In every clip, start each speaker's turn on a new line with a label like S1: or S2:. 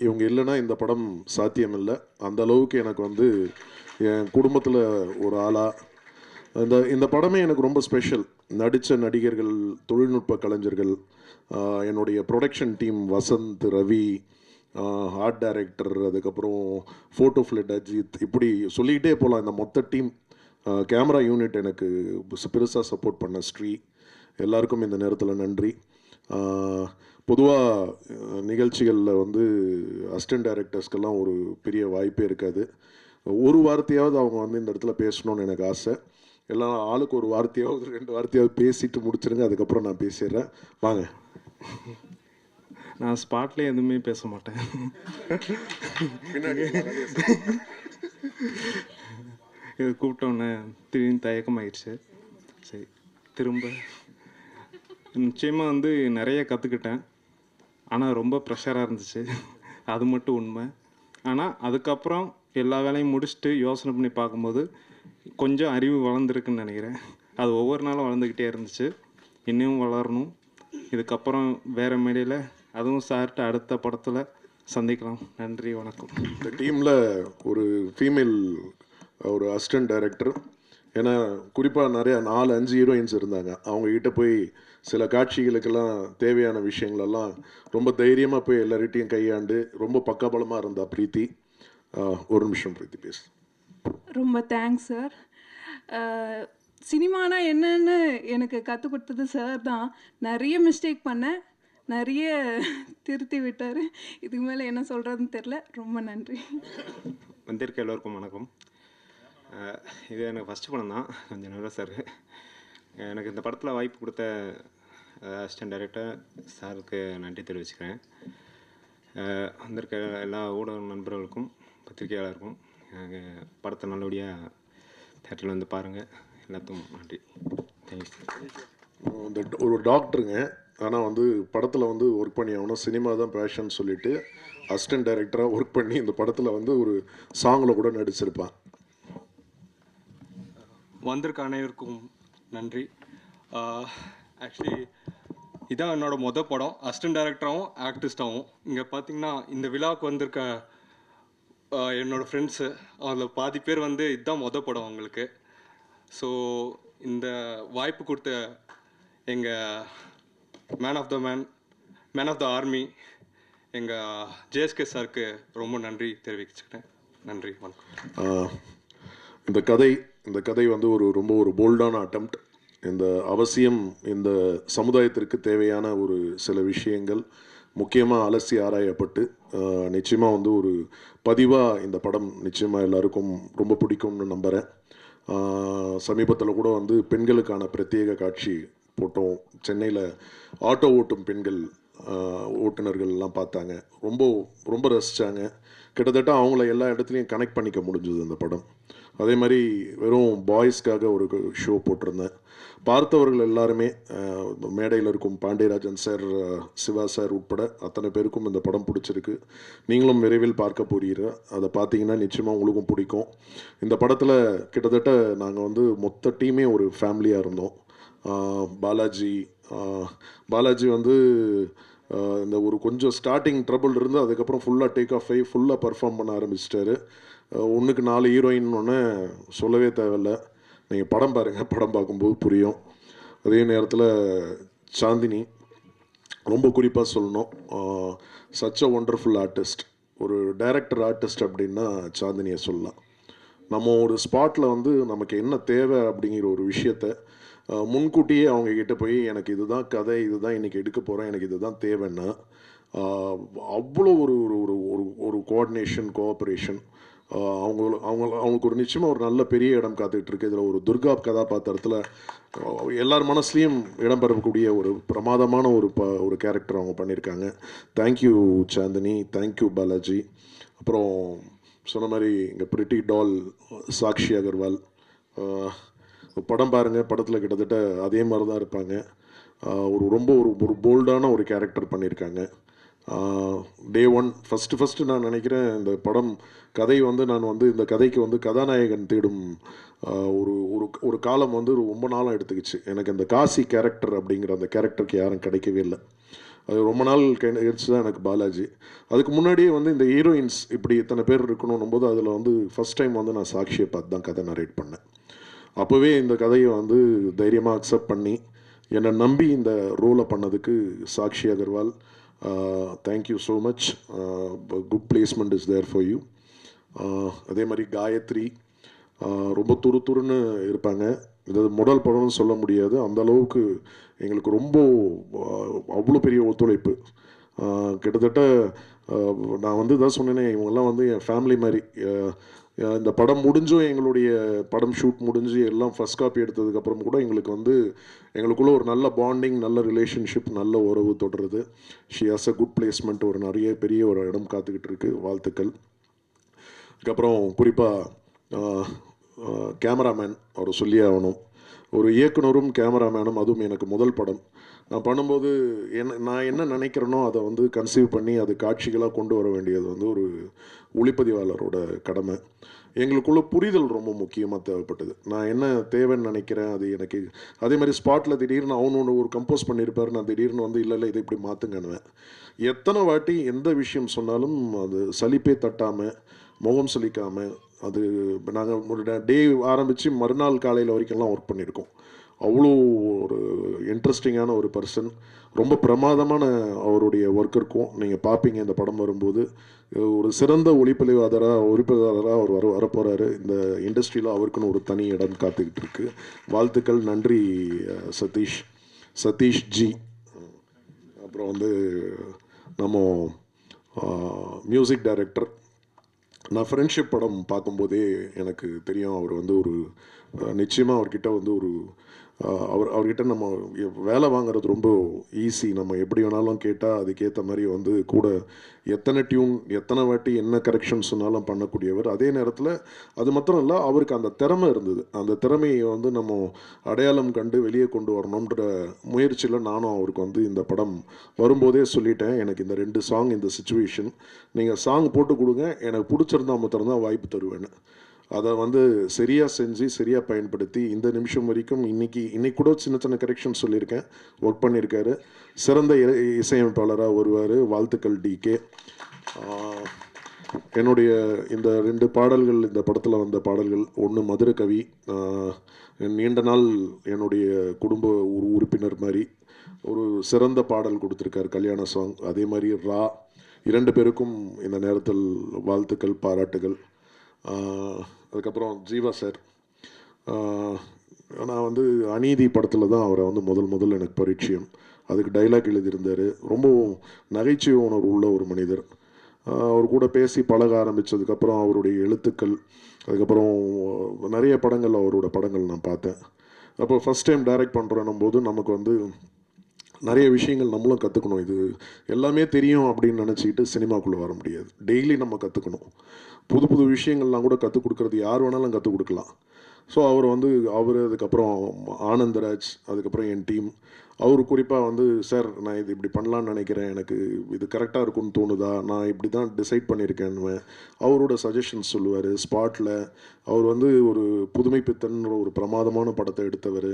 S1: இவங்க இல்லைன்னா இந்த படம் சாத்தியம் இல்லை அந்த அளவுக்கு எனக்கு வந்து என் குடும்பத்தில் ஒரு ஆளாக இந்த இந்த படமே எனக்கு ரொம்ப ஸ்பெஷல் நடித்த நடிகர்கள் தொழில்நுட்ப கலைஞர்கள் என்னுடைய production team Vasanth Ravi art director அதுக்கப்புறம் ஃபோட்டோ ஃப்ளிட் அஜித் இப்படி சொல்லிக்கிட்டே போகலாம் இந்த மொத்த டீம் கேமரா யூனிட் எனக்கு பெருசாக சப்போர்ட் பண்ண ஸ்ரீ. எல்லாருக்கும் இந்த நேரத்தில் நன்றி. பொதுவாக நிகழ்ச்சிகளில் வந்து அசிஸ்டன்ட் டைரக்டர்ஸ்க்கெல்லாம் ஒரு பெரிய வாய்ப்பே இருக்காது. ஒரு வார்த்தையாவது அவங்க வந்து இந்த இடத்துல பேசணும்னு எனக்கு ஆசை. எல்லாம் ஆளுக்கு ஒரு வார்த்தையாவது ரெண்டு வார்த்தையாவது பேசிட்டு முடிச்சிருங்க அதுக்கப்புறம் நான் பேசிடுறேன். வாங்க.
S2: நான் ஸ்பாட்லேயே எதுவுமே பேச மாட்டேன். இது கூப்பிட்டோன்னே திடீர்னு தயக்கமாயிடுச்சு. சரி திரும்ப. நிச்சயமாக வந்து நிறைய கற்றுக்கிட்டேன் ஆனால் ரொம்ப ப்ரெஷராக இருந்துச்சு. அது மட்டும் உண்மை. ஆனால் அதுக்கப்புறம் எல்லா வேலையும் முடிச்சுட்டு யோசனை பண்ணி பார்க்கும்போது கொஞ்சம் அறிவு வளர்ந்துருக்குன்னு நினைக்கிறேன். அது ஒவ்வொரு நாளும் வளர்ந்துக்கிட்டே இருந்துச்சு. இன்னும் வளரணும். இதுக்கப்புறம் வேறு மேடையில் அதுவும் சார்கிட்ட அடுத்த படத்தில் சந்திக்கலாம். நன்றி வணக்கம்.
S1: இந்த டீமில் ஒரு ஃபீமேல் ஒரு அசிஸ்டன்ட் டைரக்டர் ஏன்னா குறிப்பாக நிறைய நாலு அஞ்சு ஹீரோயின்ஸ் இருந்தாங்க. அவங்க கிட்ட போய் சில காட்சிகளுக்கெல்லாம் தேவையான விஷயங்களெல்லாம் ரொம்ப தைரியமாக போய் எல்லார்கிட்டையும் கையாண்டு ரொம்ப பக்கபலமாக இருந்தா பிரீத்தி. ஒரு நிமிஷம் பிரீத்தி பேசு.
S3: ரொம்ப தேங்க்ஸ் சார் சினிமானா என்னன்னு எனக்கு கற்றுக் கொடுத்தது சார் தான். நிறைய மிஸ்டேக் பண்ணேன். நிறைய திருத்தி விட்டார். இதுக்கு மேலே என்ன சொல்கிறதுன்னு தெரில ரொம்ப நன்றி.
S2: வந்திருக்க எல்லோருக்கும் வணக்கம். இது எனக்கு ஃபஸ்ட்டு படம் தான் கொஞ்சம் நர்வஸாக இருக்குது எனக்கு இந்த படத்தில் வாய்ப்பு கொடுத்த அசிஸ்டன்ட் டைரக்டர் சாருக்கு நன்றி தெரிவிச்சுக்கிறேன். வந்திருக்க எல்லா ஊடக நண்பர்களுக்கும் பத்திரிகையாளருக்கும் எனக்கு படத்தை நல்லபடியாக தேட்டரில் வந்து பாருங்கள் எல்லாத்துக்கும் நன்றி. தேங்க்யூ
S1: இந்த ஒரு டாக்டருங்க ஆனால் வந்து படத்தில் வந்து ஒர்க் பண்ணி ஆகணும் சினிமா தான் பேஷன் சொல்லிட்டு அசிஸ்டன்ட் டைரக்டராக ஒர்க் பண்ணி இந்த படத்தில் வந்து ஒரு சாங்கில் கூட நடிச்சிருப்பான்.
S4: வந்திருக்க அனைவருக்கும் நன்றி. ஆக்சுவலி இதான் என்னோட மொதல் படம். அசிஸ்டன்ட் டைரக்டராகவும் ஆக்டிஸ்டாகவும் இங்கே பார்த்தீங்கன்னா இந்த விழாவுக்கு வந்திருக்க என்னோடய என்னோட ஃப்ரெண்ட்ஸு அதில் பாதி பேர் வந்து இதுதான் மொதல் படம் அவங்களுக்கு. ஸோ இந்த வாய்ப்பு கொடுத்த எங்கள் man of the man man of the army எங்கள் ஜேஎஸ்கே சாருக்கு ரொம்ப நன்றி தெரிவிச்சுக்கிறேன். நன்றி வணக்கம்.
S1: இந்த கதை இந்த கதை வந்து ஒரு ரொம்ப ஒரு போல்டான அட்டம்ப்ட் இந்த அவசியம் இந்த சமுதாயத்திற்கு தேவையான ஒரு சில விஷயங்கள் முக்கியமாக அலசி ஆராயப்பட்டு நிச்சயமாக வந்து ஒரு பதிவாக இந்த படம் நிச்சயமாக எல்லாருக்கும் ரொம்ப பிடிக்கும்னு நம்புகிறேன் சமீபத்தில் கூட வந்து பெண்களுக்கான பிரத்யேக காட்சி போட்டோம். சென்னையில் ஆட்டோ ஓட்டும் பெண்கள் ஓட்டுநர்கள்லாம் ஓட்டுநர்கள் எல்லாம் பார்த்தாங்க. ரொம்ப ரொம்ப ரசித்தாங்க கிட்டத்தட்ட அவங்கள எல்லா இடத்துலையும் கனெக்ட் பண்ணிக்க முடிஞ்சது இந்த படம். அதே மாதிரி வெறும் பாய்ஸ்க்காக ஒரு ஷோ போட்டிருந்தேன். பார்த்தவர்கள் எல்லாருமே மேடையில் இருக்கும் பாண்டியராஜன் சார் சிவா சார் உட்பட அத்தனை பேருக்கும் இந்த படம் பிடிச்சிருக்கு. நீங்களும் விரைவில் பார்க்க போகிறீர்கள் அதை பார்த்தீங்கன்னா நிச்சயமாக உங்களுக்கும் பிடிக்கும். இந்த படத்தில் கிட்டத்தட்ட நாங்கள் வந்து மொத்த டீமே ஒரு ஃபேமிலியாக இருந்தோம். பாலாஜி பாலாஜி வந்து இந்த ஒரு கொஞ்சம் ஸ்டார்டிங் ட்ரபுள் இருந்து அதுக்கப்புறம் ஃபுல்லாக டேக் ஆஃப் ஆகி ஃபுல்லாக பர்ஃபார்ம் பண்ண ஆரம்பிச்சிட்டாரு. ஒன்றுக்கு நாலு ஹீரோயின் ஒன்று சொல்லவே தேவையில்ல. நீங்கள் படம் பாருங்கள் படம் பார்க்கும்போது புரியும். அதே நேரத்தில் சாந்தினி ரொம்ப குறிப்பாக சொல்லணும். சச் அ ஒண்டர்ஃபுல் ஆர்டிஸ்ட் ஒரு டைரக்டர் ஆர்டிஸ்ட் அப்படின்னா சாந்தினியை சொல்லலாம். நம்ம ஒரு ஸ்பாட்டில் வந்து நமக்கு என்ன தேவை அப்படிங்கிற ஒரு விஷயத்த முன்கூட்டியே அவங்க கிட்ட போய் எனக்கு இதுதான் கதை இதுதான் இன்னைக்கு எடுக்க போகிறேன் எனக்கு இதுதான் தேவைன்னா. அவ்வளோ ஒரு ஒரு ஒரு ஒரு ஒரு கோஆர்டினேஷன் கோஆப்ரேஷன் அவங்கள அவங்க அவங்களுக்கு ஒரு நிச்சயமாக ஒரு நல்ல பெரிய இடம் காத்துக்கிட்டு இருக்கு. இதில் ஒரு துர்கா கதாபாத்திரத்தில் எல்லார் மனசுலையும் இடம் பெறக்கூடிய ஒரு பிரமாதமான ஒரு ப ஒரு கேரக்டர் அவங்க பண்ணியிருக்காங்க தேங்க்யூ சாந்தினி தேங்க்யூ பாலாஜி அப்புறம் சொன்ன மாதிரி இங்கே பிரிட்டி டால் சாக்ஷி அகர்வால் படம் பாருங்கள் படத்தில் கிட்டத்தட்ட அதே மாதிரி தான் இருப்பாங்க ஒரு ரொம்ப ஒரு ஒரு போல்டான ஒரு கேரக்டர் பண்ணியிருக்காங்க டே ஒன் ஃபஸ்ட்டு ஃபஸ்ட்டு நான் நினைக்கிறேன் இந்த படம் கதை வந்து நான் வந்து இந்த கதைக்கு வந்து கதாநாயகன் தேடும் ஒரு ஒரு ஒரு காலம் வந்து ரொம்ப நாளாக எடுத்துக்கிச்சு. எனக்கு இந்த காசி கேரக்டர் அப்படிங்கிற அந்த கேரக்டருக்கு யாரும் கிடைக்கவே இல்லை. அது ரொம்ப நாள் கழிச்சு தான் எனக்கு பாலாஜி. அதுக்கு முன்னாடியே வந்து இந்த ஹீரோயின்ஸ் இப்படி இத்தனை பேர் இருக்கணும்னும் போது அதில் வந்து ஃபஸ்ட் டைம் வந்து நான் சாக்ஷியை பார்த்து தான் கதை நரேட் பண்ணேன். அப்போவே இந்த கதையை வந்து தைரியமாக அக்செப்ட் பண்ணி என்னை நம்பி இந்த ரோலை பண்ணதுக்கு Sakshi Agarwal thank you so much good placement is there for you அதே மாதிரி காயத்ரி ரொம்ப துரு துருன்னு இருப்பாங்க. இது முதல் படம்னு சொல்ல முடியாது. அந்த அளவுக்கு எங்களுக்கு ரொம்ப அவ்வளோ பெரிய ஒத்துழைப்பு. கிட்டத்தட்ட நான் வந்து தான் சொன்னேனே இவங்கெல்லாம் வந்து என் ஃபேமிலி மாதிரி இந்த படம் முடிஞ்சும் எங்களுடைய படம் ஷூட் முடிஞ்சு எல்லாம் ஃபர்ஸ்ட் காப்பி எடுத்ததுக்கப்புறம் கூட எங்களுக்கு வந்து எங்களுக்குள்ள ஒரு நல்ல பாண்டிங் நல்ல ரிலேஷன்ஷிப் நல்ல உறவு தொடருது. She has a good placement ஒரு நிறைய பெரிய ஒரு இடம் காத்துக்கிட்டு இருக்கு வாழ்த்துக்கள். அதுக்கப்புறம் குறிப்பாக கேமராமேன் அவர் சொல்லியே ஆகணும். ஒரு இயக்குனரும் கேமராமேனும் அதுவும் எனக்கு முதல் படம். நான் பண்ணும்போது என்ன நான் என்ன நினைக்கிறேனோ அதை வந்து கன்சீவ் பண்ணி அது காட்சிகளாக கொண்டு வர வேண்டியது வந்து ஒரு ஒளிப்பதிவாளரோட கடமை. எங்களுக்குள்ள புரிதல் ரொம்ப முக்கியமாக தேவைப்பட்டது. நான் என்ன தேவைன்னு நினைக்கிறேன் அது எனக்கு அதே மாதிரி ஸ்பாட்டில் திடீர்னு அவனு ஒரு கம்போஸ் பண்ணியிருப்பாரு நான் திடீர்னு வந்து இல்லை இல்லை இதை இப்படி மாற்றுங்கன்னுவேன் எத்தனை வாட்டி எந்த விஷயம் சொன்னாலும் அது சலிப்பே தட்டாமல் முகம் சுளிக்காமல் அது நாங்கள் ஒரு டே ஆரம்பித்து மறுநாள் காலையில் வரைக்கும்லாம் ஒர்க் பண்ணியிருக்கோம். அவ்வளோ ஒரு இன்ட்ரெஸ்டிங்கான ஒரு பர்சன் ரொம்ப பிரமாதமான அவருடைய ஒர்க் இருக்கும். நீங்கள் பார்ப்பீங்க இந்த படம் வரும்போது. ஒரு சிறந்த ஒளிப்பதிவாதராக ஒளிப்பதிவாளராக அவர் வர வரப்போகிறாரு இந்த இண்டஸ்ட்ரியில் அவருக்குன்னு ஒரு தனி இடம் காத்துக்கிட்டு இருக்கு. வாழ்த்துக்கள். நன்றி சதீஷ். சதீஷ் ஜி. அப்புறம் வந்து நம்ம மியூசிக் டைரக்டர் நான் ஃப்ரெண்ட்ஷிப் படம் பார்க்கும்போதே எனக்கு தெரியும் அவர் வந்து ஒரு நிச்சயமாக அவர்கிட்ட வந்து ஒரு அவர் அவர்கிட்ட நம்ம வேலை வாங்குறது ரொம்ப ஈஸி நம்ம எப்படி வேணாலும் கேட்டால் அதுக்கேற்ற மாதிரி வந்து கூட எத்தனை டியூன் எத்தனை வாட்டி என்ன கரெக்ஷன்ஸ்னாலும் பண்ணக்கூடியவர். அதே நேரத்தில் அது மாத்திரம் இல்லை அவருக்கு அந்த திறமை இருந்தது. அந்த திறமையை வந்து நம்ம அடையாளம் கண்டு வெளியே கொண்டு வரணுன்ற முயற்சியில் நானும் அவருக்கு வந்து இந்த படம் வரும்போதே சொல்லிட்டேன். எனக்கு இந்த ரெண்டு சாங் இந்த சுச்சுவேஷன் நீங்கள் சாங் போட்டு கொடுங்க. எனக்கு பிடிச்சிருந்தா மாத்திரம்தான் வாய்ப்பு தருவேன்னு. அதை வந்து சரியாக செஞ்சு சரியாக பயன்படுத்தி இந்த நிமிஷம் வரைக்கும் இன்னைக்கு இன்னைக்கு கூட சின்ன சின்ன கரெக்ஷன் சொல்லியிருக்கேன். ஒர்க் பண்ணியிருக்காரு. சிறந்த இ- இசையமைப்பாளராக வருவார் வாழ்த்துக்கள் டிகே என்னுடைய இந்த ரெண்டு பாடல்கள் இந்த படத்தில் வந்த பாடல்கள் ஒன்று மதுர கவி நீண்ட நாள் என்னுடைய குடும்ப ஒரு உறுப்பினர் மாதிரி ஒரு சிறந்த பாடல் கொடுத்துருக்கார் கல்யாண சாங் அதே மாதிரி ரா இரண்டு பேருக்கும் இந்த நேரத்தில் வாழ்த்துக்கள் பாராட்டுகள். அதுக்கப்புறம் ஜீவா சார். நான் வந்து அநீதி படத்தில் தான் அவரை வந்து முதல் முதல் எனக்கு பரிச்சயம். அதுக்கு டைலாக் எழுதியிருந்தார். ரொம்பவும் நகைச்சுவை உணர்வு உள்ள ஒரு மனிதர். அவர் கூட பேசி பழக ஆரம்பித்ததுக்கப்புறம் அவருடைய எழுத்துக்கள் அதுக்கப்புறம் நிறைய படங்கள் அவரோட படங்கள் நான் பார்த்தேன். அப்போ ஃபஸ்ட் டைம் டைரக்ட் பண்ணுறோன்னும் போது நமக்கு வந்து நிறைய விஷயங்கள் நம்மளும் கற்றுக்கணும் இது எல்லாமே தெரியும் அப்படின்னு நினச்சிக்கிட்டு சினிமாக்குள்ளே வர முடியாது. டெய்லி நம்ம கற்றுக்கணும் புது புது விஷயங்கள்லாம் கூட கற்றுக் கொடுக்குறது யார் வேணாலும் கற்றுக் கொடுக்கலாம். ஸோ அவர் வந்து அவர் அதுக்கப்புறம் ஆனந்தராஜ் அதுக்கப்புறம் என் டீம் அவர் குறிப்பாக வந்து சார் நான் இது இப்படி பண்ணலான்னு நினைக்கிறேன். எனக்கு இது கரெக்டாக இருக்கும்னு தோணுதா? நான் இப்படி தான் டிசைட் பண்ணியிருக்கேன்னுவேன். அவரோட சஜஷன்ஸ் சொல்லுவார் ஸ்பாட்டில் அவர் வந்து ஒரு புதுமை பித்தன்ற ஒரு பிரமாதமான படத்தை எடுத்தவர்.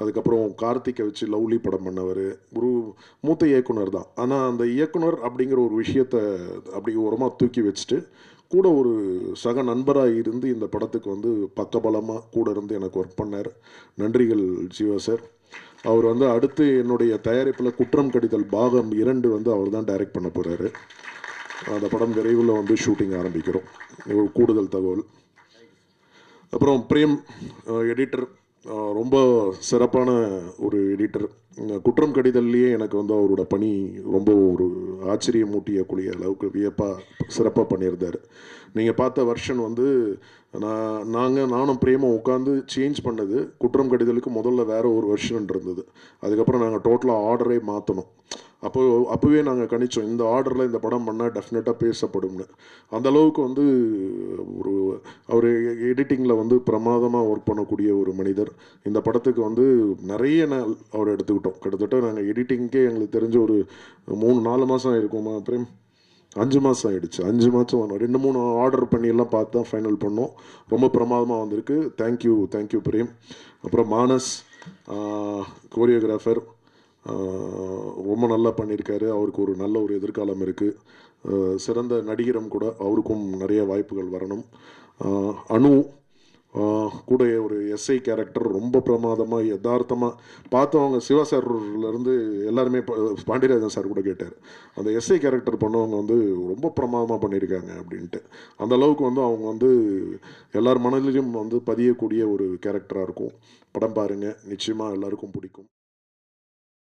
S1: அதுக்கப்புறம் கார்த்திகை வச்சு லவ்லி படம் பண்ணவர். ஒரு மூத்த இயக்குனர் தான். ஆனால் அந்த இயக்குனர் அப்படிங்கிற ஒரு விஷயத்த அப்படி ஓரமாக தூக்கி வச்சுட்டு கூட ஒரு சக நண்பராக இருந்து இந்த படத்துக்கு வந்து பக்கபலமாக கூட இருந்து எனக்கு ஒர்க் பண்ணார். நன்றிகள் ஜீவா சார். அவர் வந்து அடுத்து என்னுடைய தயாரிப்பில் குற்றம் கடிதல் பாகம் இரண்டு வந்து அவர் தான் டைரக்ட் பண்ண போகிறாரு அந்த படம் விரைவில் வந்து ஷூட்டிங் ஆரம்பிக்கிறோம். கூடுதல் தகவல். அப்புறம் பிரேம் எடிட்டர் ரொம்ப சிறப்பான ஒரு எடிட்டர் குற்றம் கடிதல்லையே எனக்கு வந்து அவரோட பணி ரொம்ப ஒரு ஆச்சரியமூட்டியக்கூடிய அளவுக்கு வியப்பாக சிறப்பாக பண்ணியிருந்தார். நீங்கள் பார்த்த வெர்ஷன் வந்து நான் நாங்கள் நானும் பிரேமும் உட்காந்து சேஞ்ச் பண்ணது குற்றம் கடிதலுக்கு முதல்ல வேறு ஒரு வருஷன் இருந்தது. அதுக்கப்புறம் நாங்கள் டோட்டலாக ஆர்டரே மாற்றணும் அப்போ அப்போவே நாங்கள் கணிச்சோம் இந்த ஆர்டரில் இந்த படம் பண்ணால் டெஃபினட்டாக பேசப்படும்னு. அந்த அளவுக்கு வந்து ஒரு அவர் எடிட்டிங்கில் வந்து பிரமாதமாக ஒர்க் பண்ணக்கூடிய ஒரு மனிதர். இந்த படத்துக்கு வந்து நிறைய நாள் அவர் எடுத்துக்கிட்டோம். கிட்டத்தட்ட நாங்கள் எடிட்டிங்க்கே எங்களுக்கு தெரிஞ்ச ஒரு மூணு நாலு மாதம் இருக்குமா பிரேம்? அஞ்சு மாதம் ஆகிடுச்சு அஞ்சு மாதம் வரும் ரெண்டு மூணு ஆர்டர் பண்ணியெல்லாம் பார்த்து தான் ஃபைனல் பண்ணோம். ரொம்ப பிரமாதமாக வந்திருக்கு. தேங்க்யூ தேங்க்யூ பிரேம் அப்புறம் மானஸ் கோரியோகிராஃபர் ரொம்ப நல்லா பண்ணியிருக்காரு. அவருக்கு ஒரு நல்ல ஒரு எதிர்காலம் இருக்குது சிறந்த நடிகரும் கூட அவருக்கும் நிறைய வாய்ப்புகள் வரணும். அணு கூட ஒரு எஸ்ஐ கேரக்டர் ரொம்ப பிரமாதமாக யதார்த்தமாக பார்த்தவங்க சிவா சார்லேருந்து எல்லாருமே பாண்டியராஜன் சார் கூட கேட்டார். அந்த எஸ்ஐ கேரக்டர் பண்ணவங்க வந்து ரொம்ப பிரமாதமாக பண்ணியிருக்காங்க அப்படின்ட்டு. அந்த அளவுக்கு வந்து அவங்க வந்து எல்லார் மனதிலையும் வந்து பதியக்கூடிய ஒரு கேரக்டராக இருக்கும். படம் பாருங்கள் நிச்சயமாக எல்லாருக்கும் பிடிக்கும்.